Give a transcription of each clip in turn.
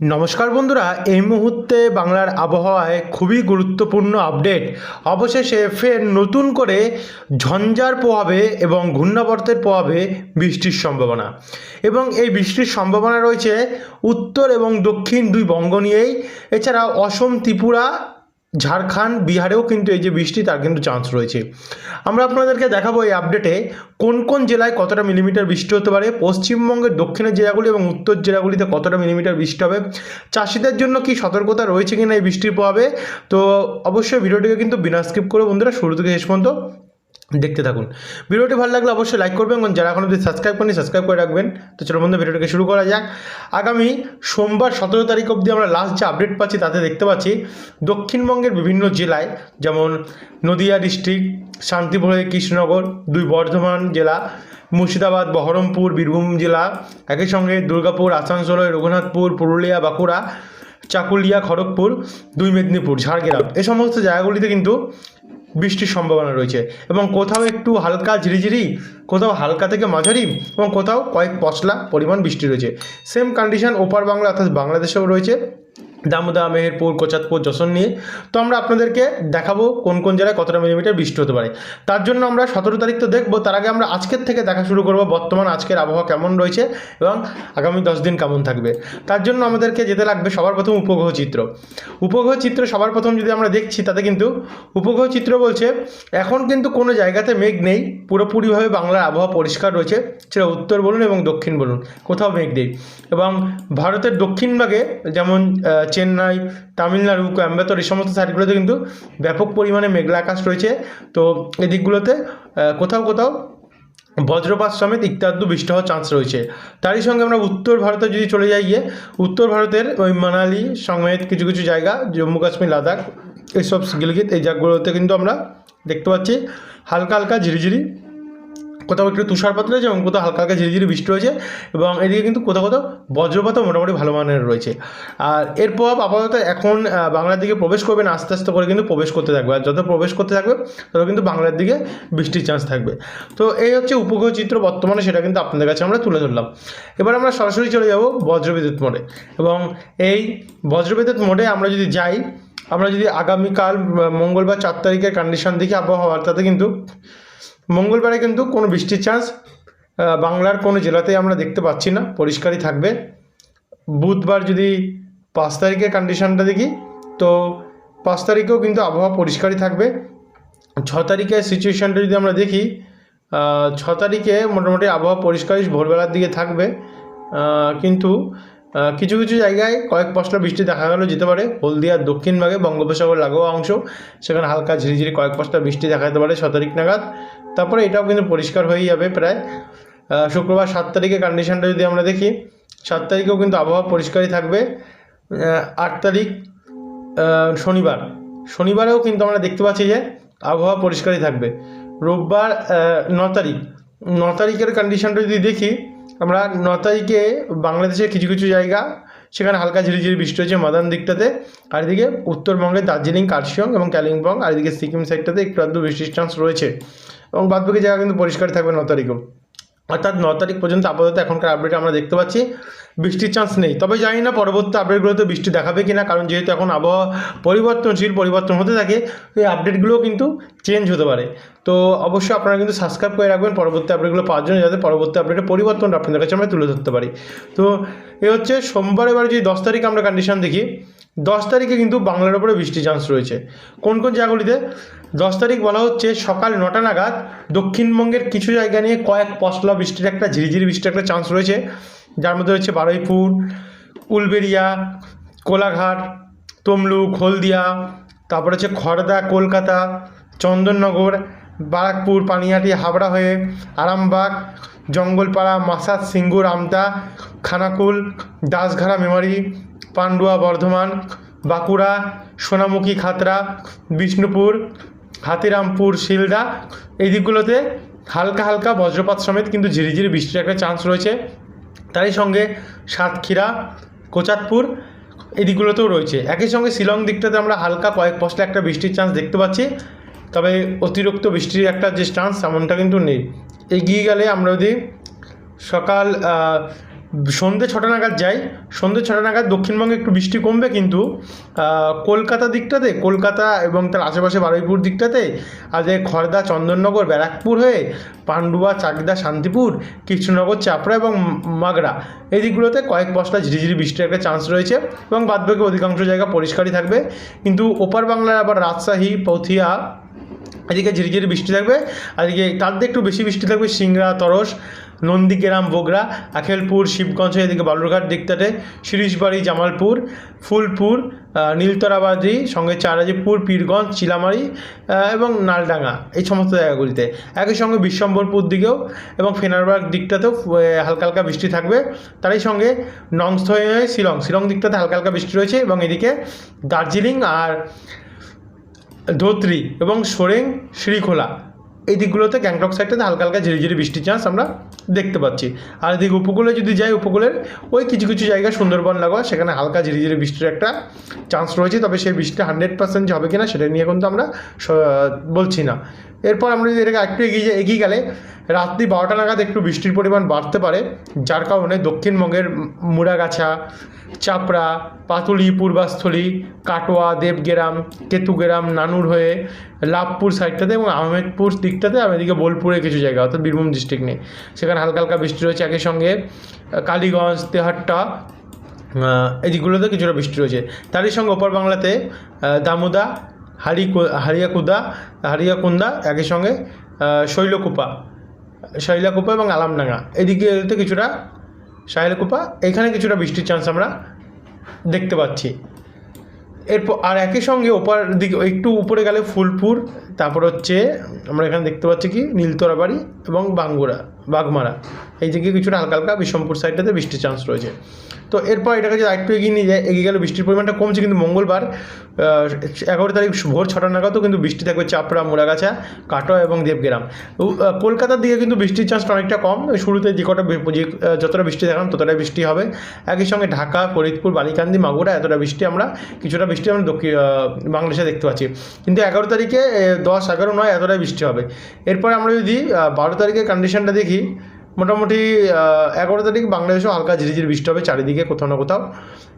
নমস্কার বন্ধুরা, এই মুহূর্তে বাংলার আবহাওয়ায় খুবই গুরুত্বপূর্ণ আপডেট। অবশেষে ফের নতুন করে ঝঞ্ঝার প্রভাবে এবং ঘূর্ণাবর্তের প্রভাবে বৃষ্টির সম্ভাবনা। এবং এই বৃষ্টির সম্ভাবনা রয়েছে উত্তর এবং দক্ষিণ দুই বঙ্গ নিয়েই। এছাড়া অসম, ত্রিপুরা ঝাড়খণ্ড, বিহারেও কিন্তু এই যে বৃষ্টি, তার কিন্তু চান্স রয়েছে। আমরা আপনাদেরকে দেখাবো এই আপডেটে কোন কোন জেলায় কতটা মিলিমিটার বৃষ্টি হতে পারে, পশ্চিমবঙ্গের দক্ষিণের জেলাগুলি এবং উত্তর জেলাগুলিতে কতটা মিলিমিটার বৃষ্টি হবে, চাষিদের জন্য কি সতর্কতা রয়েছে কিনা এই বৃষ্টির প্রভাবে? তো অবশ্যই ভিডিওটিকে কিন্তু বিনা স্কিপ করে বন্ধুরা, শুরু থেকে শেষ পর্যন্ত দেখতে থাকুন। ভিডিওটি ভালো লাগলে অবশ্যই লাইক করবেন এবং যারা এখনও সাবস্ক্রাইব করেনি সাবস্ক্রাইব করে রাখবেন। তো চলো বন্ধু, ভিডিওটাকে শুরু করা যাক। আগামী সোমবার সতেরো তারিখ অবধি আমরা লাস্ট যে আপডেট পাচ্ছি, তাতে দেখতে পাচ্ছি দক্ষিণবঙ্গের বিভিন্ন জেলায়, যেমন নদিয়া ডিস্ট্রিক্ট শান্তিপুর কৃষ্ণনগর, দুই বর্ধমান জেলা, মুর্শিদাবাদ, বহরমপুর, বীরভূম জেলা, একই সঙ্গে দুর্গাপুর, আসানসোল, রঘুনাথপুর, পুরুলিয়া, বাঁকুড়া, চাকুলিয়া, খড়গপুর, দুই মেদিনীপুর, ঝাড়গ্রাম। এ সমস্ত জায়গাগুলিতে কিন্তু বৃষ্টির সম্ভাবনা রয়েছে এবং কোথাও একটু হালকা ঝিরিঝিরি, কোথাও হালকা থেকে মাঝারি এবং কোথাও কয়েক পশলা পরিমাণ বৃষ্টি রয়েছে। সেম কন্ডিশন ওপার বাংলা অর্থাৎ বাংলাদেশেও রয়েছে। দামোদা মেহেরপুর, কোচাতপুর, যশোর নিয়ে। তো আমরা আপনাদেরকে দেখাবো কোন কোন জেলায় কতটা মিলিমিটার বৃষ্টি হতে পারে। তার জন্য আমরা সতেরো তারিখ তো দেখব, তার আগে আমরা আজকের থেকে দেখা শুরু করব বর্তমান আজকের আবহাওয়া কেমন রয়েছে এবং আগামী দশ দিন কেমন থাকবে। তার জন্য আমাদেরকে যেতে লাগবে সবার প্রথম উপগ্রহ চিত্র। উপগ্রহ চিত্র সবার প্রথম যদি আমরা দেখছি, তাতে কিন্তু উপগ্রহ চিত্র বলছে, এখন কিন্তু কোনো জায়গাতে মেঘ নেই, পুরোপুরিভাবে বাংলার আবহাওয়া পরিষ্কার রয়েছে। সেটা উত্তর বলুন এবং দক্ষিণ বলুন, কোথাও মেঘ নেই। এবং ভারতের দক্ষিণ ভাগে যেমন চেন্নাই, তামিলনাড়ু কোয়েম্বাতোর এই সমস্ত সাইডগুলোতে কিন্তু ব্যাপক পরিমাণে মেঘলা আকাশ রয়েছে। তো এই দিকগুলোতে কোথাও কোথাও বজ্রপাত সমেত ইত্যাদি বৃষ্টি হওয়ার চান্স রয়েছে। তারই সঙ্গে আমরা উত্তর ভারতে যদি চলে যাই গিয়ে, উত্তর ভারতের ওই মানালি সমেত কিছু কিছু জায়গা, জম্মু কাশ্মীর, লাদাখ, এইসব গিলগিত, এই জায়গাগুলোতে কিন্তু আমরা দেখতে পাচ্ছি হালকা হালকা ঝিরিঝিরি কোথাও একটু তুষারপাত রয়েছে এবং কোথাও হালকা হালকা ঝিরিঝিরি বৃষ্টি রয়েছে এবং এদিকে কিন্তু কোথাও কোথাও বজ্রপাতও মোটামুটি ভালো মানের রয়েছে। আর এর প্রভাব আপাতত এখন বাংলার দিকে প্রবেশ করবে না, আস্তে আস্তে করে কিন্তু প্রবেশ করতে থাকবে। আর যত প্রবেশ করতে থাকবে, তত কিন্তু বাংলার দিকে বৃষ্টির চান্স থাকবে। তো এই হচ্ছে উপগ্রহ চিত্র বর্তমানে, সেটা কিন্তু আপনাদের কাছে আমরা তুলে ধরলাম। এবার আমরা সরাসরি চলে যাব বজ্রবিদ্যুৎ মোডে। এবং এই বজ্রবিদ্যুৎ মোডে আমরা যদি যাই, আমরা যদি আগামীকাল মঙ্গলবার চার তারিখের কন্ডিশন দেখি আবহাওয়ার তাতে কিন্তু মঙ্গলবারে কিন্তু কোনো বৃষ্টির চান্স বাংলার কোনো জেলাতেই আমরা দেখতে পাচ্ছি না, পরিষ্কারই থাকবে। বুধবার যদি পাঁচ তারিখের কন্ডিশনটা দেখি, তো পাঁচ তারিখেও কিন্তু আবহাওয়া পরিষ্কারই থাকবে। ছ তারিখের সিচুয়েশানটা যদি আমরা দেখি ছ তারিখে মোটামুটি আবহাওয়া পরিষ্কারই ভোরবেলার দিকে থাকবে। কিন্তু কিছু কিছু জায়গায় কয়েক পশলা বৃষ্টি দেখা গেল যেতে পারে। হলদিয়ার দক্ষিণ ভাগে বঙ্গোপসাগর লাগোয়া অংশ, সেখানে হালকা ঝিরিঝিরি কয়েক পশলা বৃষ্টি দেখা যেতে পারে ছ তারিখ নাগাদ। তারপরে এটাও কিন্তু পরিষ্কার হয়ে যাবে প্রায়। শুক্রবার সাত তারিখে কন্ডিশনটা যদি আমরা দেখি, সাত তারিখেও কিন্তু আবহাওয়া পরিষ্কারই থাকবে। আট তারিখ শনিবার। শনিবারেও কিন্তু আমরা দেখতে পাচ্ছি যে আবহাওয়া পরিষ্কারই থাকবে। রোববার ন তারিখ। ন তারিখের কন্ডিশনটা যদি দেখি, আমরা ন তারিখে বাংলাদেশের কিছু কিছু জায়গা, সেখানে হালকা ঝিরিঝিরি বৃষ্টি হচ্ছে মাদান দিকটাতে। আর এদিকে উত্তরবঙ্গে দার্জিলিং, কার্শিয়ং এবং কালিম্পং আর এদিকে সিকিম সাইডটাতে একটু আধটু বৃষ্টির চান্স রয়েছে। এবং বাদবাকি জায়গা কিন্তু পরিষ্কার থাকবে ন তারিখেও। অর্থাৎ ন তারিখ পর্যন্ত আপাতত এখনকার আপডেট আমরা দেখতে পাচ্ছি। বৃষ্টির চান্স নেই। তবে জানি না পরবর্তী আপডেটগুলোতে বৃষ্টি দেখাবে কি না কারণ যেহেতু এখন আবহাওয়া পরিবর্তনশীল, পরিবর্তন হতে থাকে এই আপডেটগুলোও কিন্তু চেঞ্জ হতে পারে। তো অবশ্যই আপনারা কিন্তু সাবস্ক্রাইব করে রাখবেন পরবর্তী আপডেটগুলো পাওয়ার জন্য, যাতে পরবর্তী আপডেটের পরিবর্তনটা আপনাদের কাছে আমরা তুলে ধরতে পারি। তো এ হচ্ছে সোমবার এবার যদি দশ তারিখ আমরা কন্ডিশন দেখি দশ তারিখে কিন্তু বাংলার উপরে বৃষ্টির চান্স রয়েছে। কোন কোন জায়গাগুলিতে? দশ তারিখ বলা হচ্ছে সকাল নটা নাগাদ দক্ষিণবঙ্গের কিছু জায়গা নিয়ে কয়েক পশলা বৃষ্টির একটা ঝিরিঝিরি বৃষ্টির একটা চান্স রয়েছে। যার মধ্যে রয়েছে বারুইপুর উলবেরিয়া কোলাঘাট, তমলুক, হলদিয়া, তারপর হচ্ছে খড়দা কলকাতা, চন্দননগর, বারাকপুর, পানিহাটি, হাবড়া হয়ে আরামবাগ, জঙ্গলপাড়া, মাসাদ, সিঙ্গুর, আমতা, খানাকুল দাসঘাড়া মেমারি পান্ডুয়া, বর্ধমান, বাঁকুড়া, সোনামুখী, খাতড়া, বিষ্ণুপুর, হাতিরামপুর, শিলদা, এই দিকগুলোতে হালকা হালকা বজ্রপাত সমেত কিন্তু ঝিরিঝিরি বৃষ্টির একটা চান্স রয়েছে। তারই সঙ্গে সাতক্ষীরা, কোচাতপুর, এই দিকগুলোতেও রয়েছে। একই সঙ্গে শিলং দিকটাতে আমরা হালকা কয়েক পশলা একটা বৃষ্টির চান্স দেখতে পাচ্ছি। তবে অতিরিক্ত বৃষ্টির একটা যে চান্স তেমনটা কিন্তু নেই। এগিয়ে গেলে আমরা যদি সকাল সন্ধ্যে ছটা নাগাদ যাই। সন্ধ্যে ছটা নাগাদ দক্ষিণবঙ্গে একটু বৃষ্টি কমবে কিন্তু কলকাতা দিকটাতে, কলকাতা এবং তার আশেপাশে বারুইপুর দিকটাতে যে খড়দা চন্দননগর, ব্যারাকপুর হয়ে পান্ডুয়া, চাকদা, শান্তিপুর, কৃষ্ণনগর, চাপড়া এবং মাগরা এই দিকগুলোতে কয়েক পশলা ঝিরিঝিরি বৃষ্টির একটা চান্স রয়েছে এবং বাদবাকি অধিকাংশ জায়গা পরিষ্কারই থাকবে। কিন্তু ওপার বাংলার আবার রাজশাহী, পথিয়া এদিকে ঝিরিঝিরি বৃষ্টি থাকবে, আর এদিকে তার একটু বেশি বৃষ্টি থাকবে সিংড়া, তরস নন্দীগ্রাম বগরা আখেলপুর শিবগঞ্জ, এদিকে বালুরঘাট দিকটাতে শিরিশবাড়ি জামালপুর, ফুলপুর নীলতরাবাদি সঙ্গে চারাজিপুর পীরগঞ্জ, চিলামারি এবং নালডাঙ্গা, এই সমস্ত জায়গাগুলিতে। একই সঙ্গে বিশ্বম্বরপুর দিকেও এবং ফেনারবাগ দিকটাতেও হালকা হালকা বৃষ্টি থাকবে। তারই সঙ্গে নংস্থ শিলং শিলং দিকটাতে হালকা হালকা বৃষ্টি রয়েছে এবং এদিকে দার্জিলিং আর ধোত্রি এবং সোরেং, শ্রীখোলা। এই দিকগুলোতে গ্যাংটক সাইডটাতে হালকা হালকা ঝিরিঝিরি বৃষ্টির চান্স আমরা দেখতে পাচ্ছি। আর এদিকে উপকূলে যদি যাই, উপকূলের ওই কিছু কিছু জায়গা সুন্দরবন লাগোয়া, সেখানে হালকা ঝিরিঝিরি বৃষ্টির একটা চান্স রয়েছে। তবে সেই বৃষ্টিটা হান্ড্রেড পার্সেন্ট হবে কিনা, সেটা নিয়ে কিন্তু আমরা বলছি না। এরপর আমরা যদি এটাকে একটু এগিয়ে এগিয়ে গেলে রাত্রি বারোটা নাগাদ একটু বৃষ্টির পরিমাণ বাড়তে পারে যার কারণে দক্ষিণবঙ্গের মুড়াগাছা চাপড়া পাতুলি পূর্বাস্থলী কাটোয়া দেবগ্রাম কেতুগ্রাম নানুর হয়ে লাভপুর সাইডটাতে এবং আহমেদপুর দিকটাতে আর এদিকে বোলপুরে কিছু জায়গা অর্থাৎ বীরভূম ডিস্ট্রিক্ট নেই। সেখানে হালকা হালকা বৃষ্টি রয়েছে একই সঙ্গে কালীগঞ্জ তেহাট্টা আহ, এই দিকগুলোতে কিছুটা বৃষ্টি রয়েছে। তারই সঙ্গে ওপর বাংলাতে দামোদা হারি হারিয়াকুদা হারিয়াকুন্দা একই সঙ্গে শৈলকুপা। শৈলাকুপা এবং আলামডাঙ্গা এদিকে কিছুটা শাইলকুপা এখানে কিছুটা বৃষ্টির চান্স আমরা দেখতে পাচ্ছি। এরপর আর একই সঙ্গে ওপার দিকে একটু উপরে গেলে ফুলপুর, তারপর হচ্ছে আমরা এখানে দেখতে পাচ্ছি কি? নীলতরাবাড়ি এবং বাঙ্গুরা। বাগমারা এই দিকে কিছুটা হালকা হালকা বিশ্বমপুর সাইডটাতে বৃষ্টির চান্স রয়েছে। তো এরপর এটাকে যদি আরেকটু এগিয়ে নিয়ে যায়, এগিয়ে গেলে বৃষ্টির পরিমাণটা কমছে কিন্তু মঙ্গলবার এগারো তারিখ ভোর ছটা নাগাদও কিন্তু বৃষ্টি থাকবে চাপড়া, মুড়াগাছা, কাটোয়া এবং দেবগ্রাম। কলকাতার দিকে কিন্তু বৃষ্টির চান্সটা অনেকটা কম। শুরুতে যে কটা যে যতটা বৃষ্টি দেখালাম ততটাই বৃষ্টি হবে। একই সঙ্গে ঢাকা, ফরিদপুর, বালিকান্দি, মাগুরা এতটা বৃষ্টি আমরা, কিছুটা বৃষ্টি আমরা দক্ষিণ বাংলাদেশে দেখতে পাচ্ছি। কিন্তু এগারো তারিখে দশ, এগারো, নয় এতটাই বৃষ্টি হবে। এরপর আমরা যদি বারো তারিখের কন্ডিশনটা দেখি মোটামুটি এগারো তারিখ বাংলাদেশেও হালকা ঝিরিঝির বৃষ্টি হবে চারিদিকে কোথাও না কোথাও।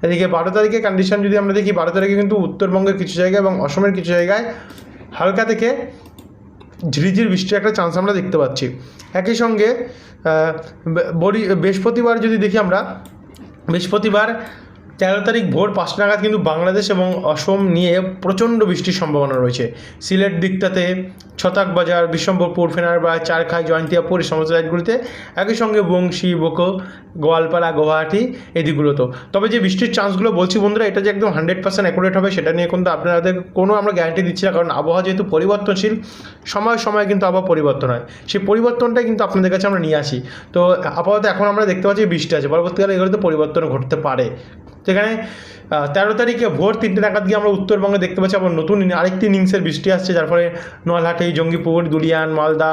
এদিকে বারো তারিখে কন্ডিশন যদি আমরা দেখি, বারো তারিখে কিন্তু উত্তরবঙ্গের কিছু জায়গায় এবং অসমের কিছু জায়গায় হালকা থেকে ঝিরিঝির বৃষ্টির একটা চান্স আমরা দেখতে পাচ্ছি। একই সঙ্গে বরি, বৃহস্পতিবার যদি দেখি আমরা, বৃহস্পতিবার তেরো তারিখ ভোর পাঁচটা নাগাদ কিন্তু বাংলাদেশ এবং অসম নিয়ে প্রচণ্ড বৃষ্টির সম্ভাবনা রয়েছে। সিলেট দিকটাতে ছতাক বাজার বিশ্বম্বরপুর ফেনারবাগ চারখাই, জয়ন্তিয়াপুর এই সমস্ত সাইডগুলিতে একই সঙ্গে বংশী, বোকো, গোয়ালপাড়া, গুয়াহাটি এই দিকগুলোতেও। তবে যে বৃষ্টির চান্সগুলো বলছি বন্ধুরা, এটা যে একদম হান্ড্রেড পার্সেন্ট অ্যাকুরেট হবে সেটা নিয়ে কিন্তু আপনাদের কোনো আমরা গ্যারান্টি দিচ্ছি না, কারণ আবহাওয়া যেহেতু পরিবর্তনশীল, সময় সময় কিন্তু আবহাওয়া পরিবর্তন হয়। সেই পরিবর্তনটাই কিন্তু আপনাদের কাছে আমরা নিয়ে আসি। তো আপাতত এখন আমরা দেখতে পাচ্ছি বৃষ্টি আছে, পরবর্তীকালে এগুলোতে পরিবর্তন ঘটতে পারে। সেখানে তেরো তারিখে ভোর তিনটে নাগাদ গিয়ে আমরা উত্তরবঙ্গে দেখতে পাচ্ছি আবার নতুন আরেকটি ইনিংসের বৃষ্টি আসছে, যার ফলে নোয়ালহাটি জঙ্গিপুর, দুলিয়ান, মালদা,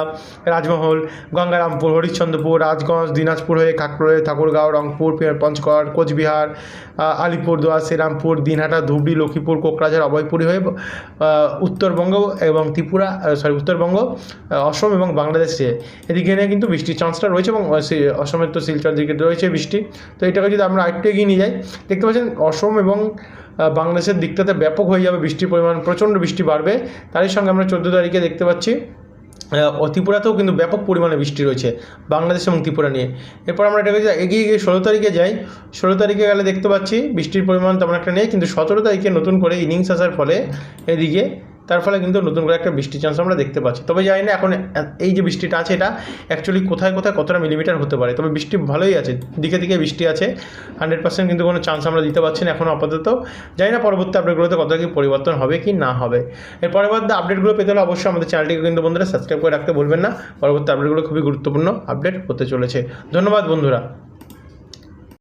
রাজমহল, গঙ্গারামপুর, হরিশ্চন্দ্রপুর, রাজগঞ্জ, দিনাজপুর হয়ে কাকড় ঠাকুরগাঁও, রংপুর পঞ্চগড়, কোচবিহার আলিপুরদুয়ার শ্রীরামপুর, দিনহাটা, ধুবড়ি, লক্ষ্মীপুর কোকরাঝাড় অভয়পুরী হয়ে উত্তরবঙ্গ এবং ত্রিপুরা সরি উত্তরবঙ্গ অসম এবং বাংলাদেশে এদিকে নিয়ে কিন্তু বৃষ্টির চান্সটা রয়েছে এবং অসমের তো শিলচর দিকে রয়েছে বৃষ্টি। তো এটাকে যদি আমরা আরেকটু এগিয়ে নিয়ে যাই, দেখতে পাচ্ছেন অসম এবং বাংলাদেশের দিকটাতে ব্যাপক হয়ে যাবে বৃষ্টির পরিমাণ, প্রচণ্ড বৃষ্টি বাড়বে। তারই সঙ্গে আমরা চোদ্দ তারিখে দেখতে পাচ্ছি ত্রিপুরাতেও কিন্তু ব্যাপক পরিমাণে বৃষ্টি রয়েছে, বাংলাদেশ এবং ত্রিপুরা নিয়ে। এরপর আমরা এটা এগিয়ে গিয়ে ষোলো তারিখে যাই। ষোলো তারিখে গেলে দেখতে পাচ্ছি বৃষ্টির পরিমাণ তেমন একটা নেই, কিন্তু সতেরো তারিখে নতুন করে ইনিংস আসার ফলে এদিকে তার ফলে কিন্তু নতুন করে একটা বৃষ্টির চান্স আমরা দেখতে পাচ্ছি। তবে জানি না এখন এই যে বৃষ্টিটা আছে, এটা অ্যাকচুয়ালি কোথায় কোথায় কতটা মিলিমিটার হতে পারে? তবে বৃষ্টি ভালোই আছে, দিকে দিকে বৃষ্টি আছে হান্ড্রেড পার্সেন্ট কিন্তু কোনো চান্স আমরা দিতে পারছি না এখন আপাতত। জানি না পরবর্তী আপডেটগুলোতে কতটা কি পরিবর্তন হবে কি না হবে। এর পরবর্তী আপডেটগুলো পেতে হলে অবশ্যই আমাদের চ্যানেলটিকে কিন্তু বন্ধুরা সাবস্ক্রাইব করে রাখতে ভুলবেন না। পরবর্তী আপডেটগুলো খুবই গুরুত্বপূর্ণ আপডেট হতে চলেছে। ধন্যবাদ বন্ধুরা।